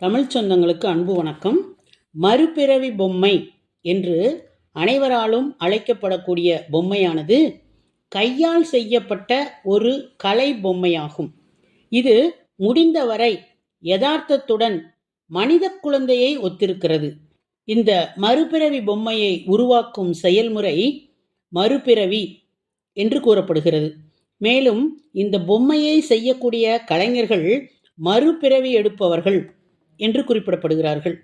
தமிழ் சொந்தங்களுக்கு அன்பு வணக்கம். மறுபிறவி பொம்மை என்று அனைவராலும் அழைக்கப்படக்கூடிய பொம்மையானது கையால் செய்யப்பட்ட ஒரு கலை பொம்மையாகும். இது முடிந்தவரை யதார்த்தத்துடன் மனித குழந்தையை ஒத்திருக்கிறது. இந்த மறுபிறவி பொம்மையை உருவாக்கும் செயல்முறை மறுபிறவி என்று கூறப்படுகிறது. மேலும் இந்த பொம்மையை செய்யக்கூடிய கலைஞர்கள் மறுபிறவி எடுப்பவர்கள். என்று குறிப்பிடப்படுகிறார்கள்.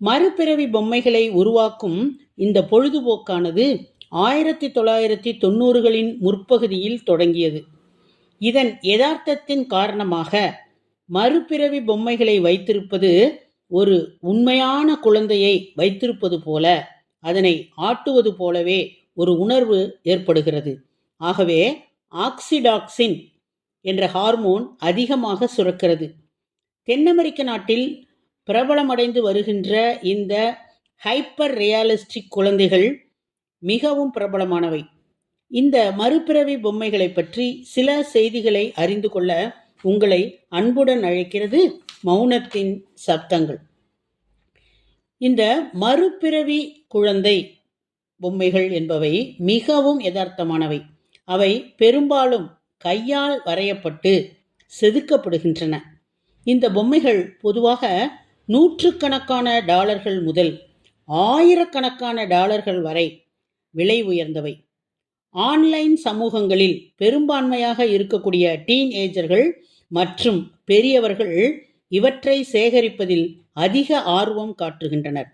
மறுபிறவி பொம்மைகளை உருவாக்கும் இந்த பொழுதுபோக்கானது ஆயிரத்தி தொள்ளாயிரத்தி தொண்ணூறுகளின் முற்பகுதியில் தொடங்கியது. இதன் யதார்த்தத்தின் காரணமாக மறுபிறவி பொம்மைகளை வைத்திருப்பது ஒரு உண்மையான குழந்தையை வைத்திருப்பது போல அதனை ஆட்டுவது போலவே ஒரு உணர்வு ஏற்படுகிறது. ஆகவே ஆக்சிடாக்சின் என்ற ஹார்மோன் அதிகமாக சுரக்கிறது. தென் அமெரிக்க நாட்டில் பிரபலமடைந்து வருகின்ற இந்த ஹைப்பர் ரியாலிஸ்டிக் குழந்தைகள் மிகவும் பிரபலமானவை. இந்த மறுபிறவி பொம்மைகளை பற்றி சில செய்திகளை அறிந்து கொள்ள உங்களை அன்புடன் அழைக்கிறது மௌனத்தின் சப்தங்கள். இந்த மறுபிறவி குழந்தை பொம்மைகள் என்பவை மிகவும் யதார்த்தமானவை. அவை பெரும்பாலும் கையால் வரையப்பட்டு செதுக்கப்படுகின்றன. இந்த பொம்மைகள் பொதுவாக நூற்றுக்கணக்கான டாலர்கள் முதல் ஆயிரக்கணக்கான டாலர்கள் வரை விலை உயர்ந்தவை. ஆன்லைன் சமூகங்களில் பெரும்பான்மையாக இருக்கக்கூடிய டீன் ஏஜர்கள் மற்றும் பெரியவர்கள் இவற்றை சேகரிப்பதில் அதிக ஆர்வம் காட்டுகின்றனர்.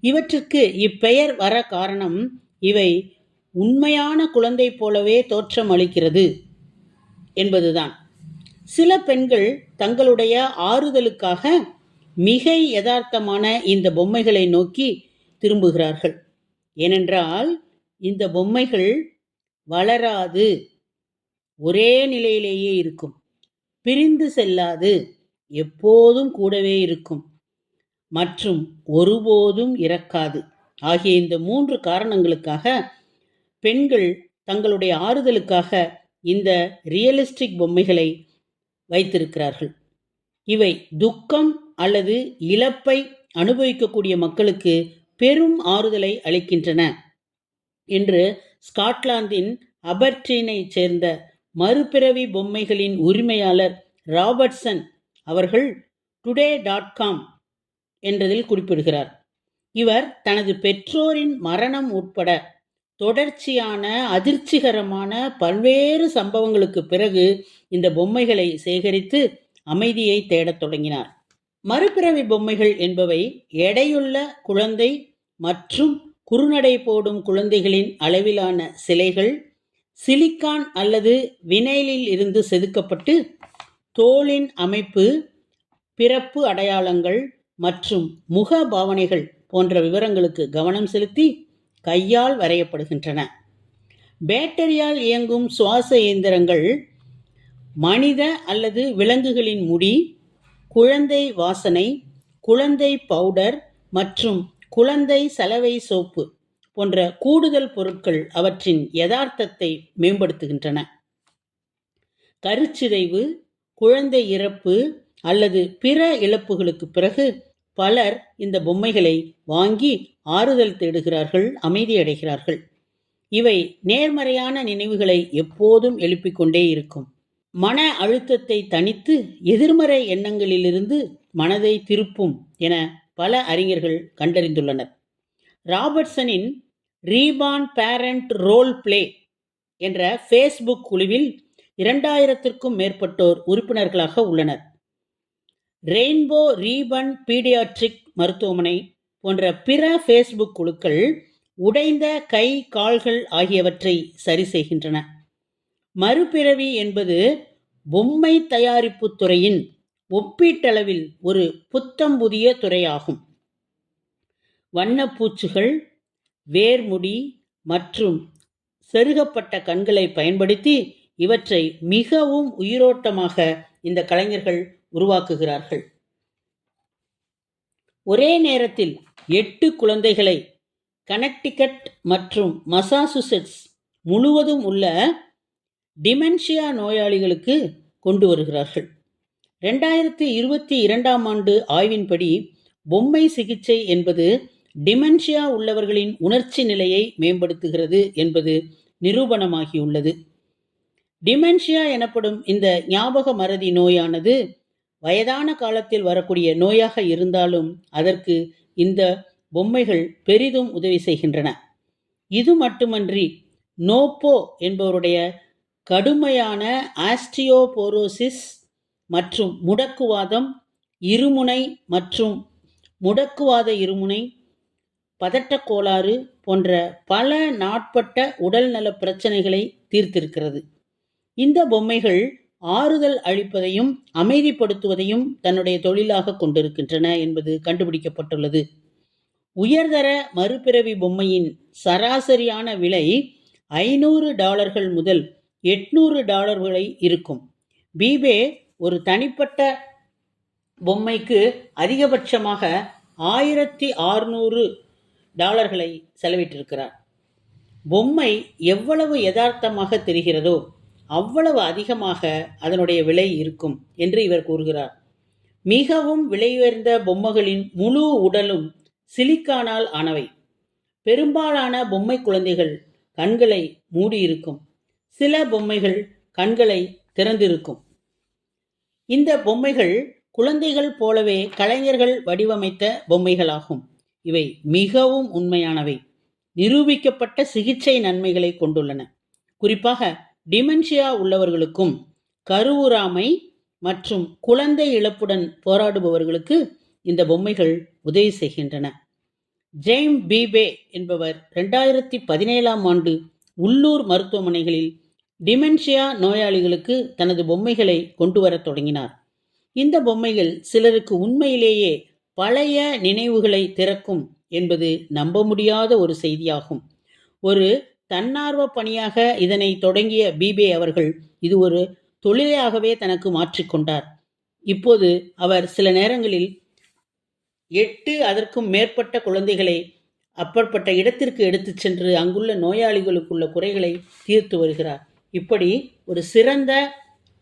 இவற்றுக்கு இப்பெயர் வர காரணம் இவை உண்மையான குழந்தை போலவே தோற்றம் அளிக்கிறது என்பதுதான். சில பெண்கள் தங்களுடைய ஆறுதலுக்காக மிகை யதார்த்தமான இந்த பொம்மைகளை நோக்கி திரும்புகிறார்கள். ஏனென்றால் இந்த பொம்மைகள் வளராது ஒரே நிலையிலேயே இருக்கும் பிரிந்து செல்லாது எப்போதும் கூடவே இருக்கும் மற்றும் ஒருபோதும் இறக்காது. ஆகிய இந்த மூன்று காரணங்களுக்காக பெண்கள் தங்களுடைய ஆறுதலுக்காக இந்த ரியலிஸ்டிக் பொம்மைகளை வைத்திருக்கிறார்கள். இவை துக்கம் அல்லது இழப்பை அனுபவிக்கக்கூடிய மக்களுக்கு பெரும் ஆறுதலை அளிக்கின்றன என்று ஸ்காட்லாந்தின் அபர்டீனைச் சேர்ந்த மறுபிறவி பொம்மைகளின் உரிமையாளர் ராபர்ட்சன் அவர்கள் டுடே டாட் காம் என்றதில் குறிப்பிடுகிறார். இவர் தனது பெற்றோரின் மரணம் உட்பட தொடர்ச்சியான அதிர்ச்சிகரமான பல்வேறு சம்பவங்களுக்கு பிறகு இந்த பொம்மைகளை சேகரித்து அமைதியை தேடத் தொடங்கினார். மறுபிறவி பொம்மைகள் என்பவை எடையுள்ள குழந்தை மற்றும் குறுநடை போடும் குழந்தைகளின் அளவிலான சிலைகள் சிலிக்கான் அல்லது வினைலில் இருந்து செதுக்கப்பட்டு தோலின் அமைப்பு பிறப்பு அடையாளங்கள் மற்றும் முக பாவனைகள் போன்ற விவரங்களுக்கு கவனம் செலுத்தி கையால் வரையப்படுகின்றன. பேட்டரியால் இயங்கும் சுவாச இயந்திரங்கள் மனித அல்லது விலங்குகளின் முடி குழந்தை வாசனை குழந்தை பவுடர் மற்றும் குழந்தை சலவை சோப்பு போன்ற கூடுதல் பொருட்கள் அவற்றின் யதார்த்தத்தை மேம்படுத்துகின்றன. கருச்சிதைவு குழந்தை இறப்பு அல்லது பிற இழப்புகளுக்கு பிறகு பலர் இந்த பொம்மைகளை வாங்கி ஆறுதல் தேடுகிறார்கள் அமைதியடைகிறார்கள் இவை நேர்மறையான நினைவுகளை எப்போதும் எழுப்பிக் கொண்டே இருக்கும். மன அழுத்தத்தை தணித்து எதிர்மறை எண்ணங்களிலிருந்து மனதை திருப்பும் என பல அறிஞர்கள் கண்டறிந்துள்ளனர். ராபர்ட்சனின் ரீபான் பேரண்ட் ரோல் பிளே என்ற ஃபேஸ்புக் குழுவில் இரண்டாயிரத்திற்கும் மேற்பட்டோர் உறுப்பினர்களாக உள்ளனர். ரெயின்போ ரீபன் பீடியாட்ரிக் மருத்துவமனை போன்ற பிற ஃபேஸ்புக் குழுக்கள் உடைந்த கை கால்கள் ஆகியவற்றை சரி செய்கின்றன. மறுபிறவி என்பது பொம்மை தயாரிப்பு துறையின் ஒப்பீட்டளவில் ஒரு புத்தம் புதிய துறையாகும். வண்ணப்பூச்சுகள் வேர்முடி மற்றும் செருகப்பட்ட கண்களை பயன்படுத்தி இவற்றை மிகவும் உயிரோட்டமாக இந்த கலைஞர்கள் உருவாக்குகிறார்கள். ஒரே நேரத்தில் எட்டு குழந்தைகளை கனெக்டிகட் மற்றும் மசாசுசெட்ஸ் முழுவதும் உள்ள டிமென்ஷியா நோயாளிகளுக்கு கொண்டு வருகிறார்கள். ரெண்டாயிரத்தி இருபத்தி இரண்டாம் ஆண்டு ஆய்வின்படி பொம்மை சிகிச்சை என்பது டிமென்ஷியா உள்ளவர்களின் உணர்ச்சி நிலையை மேம்படுத்துகிறது என்பது நிரூபணமாகியுள்ளது. டிமென்ஷியா எனப்படும் இந்த ஞாபக மறதி நோயானது வயதான காலத்தில் வரக்கூடிய நோயாக இருந்தாலும் அதற்கு இந்த பொம்மைகள் பெரிதும் உதவி செய்கின்றன. இது மட்டுமன்றி நோப்போ என்பவருடைய கடுமையான ஆஸ்டியோபோரோசிஸ் மற்றும் முடக்குவாதம் இருமுனை மற்றும் முடக்குவாத இருமுனை பதட்டக் கோளாறு போன்ற பல நாட்பட்ட உடல்நல பிரச்சனைகளை தீர்த்திருக்கிறது. இந்த பொம்மைகள் ஆறுதல் அளிப்பதையும் அமைதிப்படுத்துவதையும் தன்னுடைய தொழிலாக கொண்டிருக்கின்றன என்பது கண்டுபிடிக்கப்பட்டுள்ளது. உயர்தர மறுபிறவி பொம்மையின் சராசரியான விலை ஐநூறு டாலர்கள் முதல் எட்நூறு டாலர்களை இருக்கும். பீபே ஒரு தனிப்பட்ட பொம்மைக்கு அதிகபட்சமாக ஆயிரத்தி ஆறுநூறு டாலர்களை செலவிட்டிருக்கிறார். பொம்மை எவ்வளவு யதார்த்தமாக தெரிகிறதோ அவ்வளவு அதிகமாக அதனுடைய விலை இருக்கும் என்று இவர் கூறுகிறார். மிகவும் விலையுயர்ந்த பொம்மைகளின் முழு உடலும் சிலிக்கானால் ஆனவை. பெரும்பாலான பொம்மை குழந்தைகள் கண்களை மூடியிருக்கும் சில பொம்மைகள் கண்களை திறந்திருக்கும். இந்த பொம்மைகள் குழந்தைகள் போலவே கலைஞர்கள் வடிவமைத்த பொம்மைகளாகும். இவை மிகவும் உண்மையானவை. நிரூபிக்கப்பட்ட சிகிச்சை நன்மைகளை கொண்டுள்ளன. குறிப்பாக டிமென்ஷியா உள்ளவர்களுக்கும் கருவுறாமை மற்றும் குழந்தை இழப்புடன் போராடுபவர்களுக்கு இந்த பொம்மைகள் உதவி செய்கின்றன. ஜெய்ம் பீபே என்பவர் ரெண்டாயிரத்தி பதினேழாம் ஆண்டு உள்ளூர் மருத்துவமனைகளில் டிமென்ஷியா நோயாளிகளுக்கு தனது பொம்மைகளை கொண்டு வரத் தொடங்கினார். இந்த பொம்மைகள் சிலருக்கு உண்மையிலேயே பழைய நினைவுகளை திறக்கும் என்பது நம்ப முடியாத ஒரு செய்தியாகும். ஒரு தன்னார்வ பணியாக இதனை தொடங்கிய பீபே அவர்கள் இது ஒரு தொழிலாகவே தனக்கு மாற்றிக்கொண்டார் இப்போது அவர் சில நேரங்களில் எட்டு அதற்கும் மேற்பட்ட குழந்தைகளை அப்பற்பட்ட இடத்திற்கு எடுத்துச் சென்று அங்குள்ள நோயாளிகளுக்குள்ள குறைகளை தீர்த்து வருகிறார். இப்படி ஒரு சிறந்த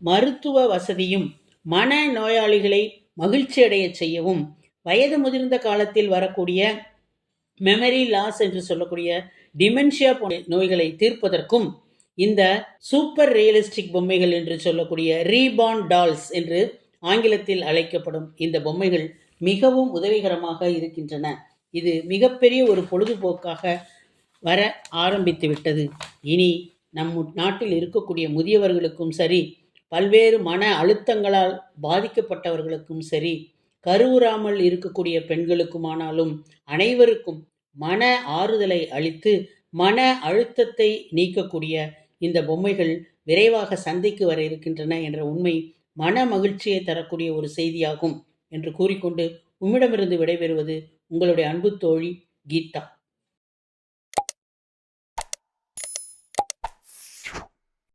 மருத்துவ வசதியும் மன நோயாளிகளை மகிழ்ச்சி அடைய செய்யவும் வயது முதிர்ந்த காலத்தில் வரக்கூடிய மெமரி லாஸ் என்று சொல்லக்கூடிய டிமென்ஷியா போன்ற நோய்களை தீர்ப்பதற்கும் இந்த சூப்பர் ரியலிஸ்டிக் பொம்மைகள் என்று சொல்லக்கூடிய ரீபான் டால்ஸ் என்று ஆங்கிலத்தில் அழைக்கப்படும் இந்த பொம்மைகள் மிகவும் உதவிகரமாக இருக்கின்றன. இது மிகப்பெரிய ஒரு பொழுதுபோக்காக வர ஆரம்பித்து விட்டது. இனி நம் நாட்டில் இருக்கக்கூடிய முதியவர்களுக்கும் சரி பல்வேறு மன அழுத்தங்களால் பாதிக்கப்பட்டவர்களுக்கும் சரி கருவுறாமல் இருக்கக்கூடிய பெண்களுக்குமானாலும் அனைவருக்கும் மன ஆறுதலை அளித்து மன அழுத்தத்தை நீக்கக்கூடிய இந்த பொம்மைகள் விரைவாக சந்தைக்கு வர இருக்கின்றன என்ற உண்மை மன மகிழ்ச்சியை தரக்கூடிய ஒரு செய்தியாகும் என்று கூறிக்கொண்டு உம்மிடமிருந்து விடைபெறுவது உங்களுடைய அன்பு தோழி கீதா.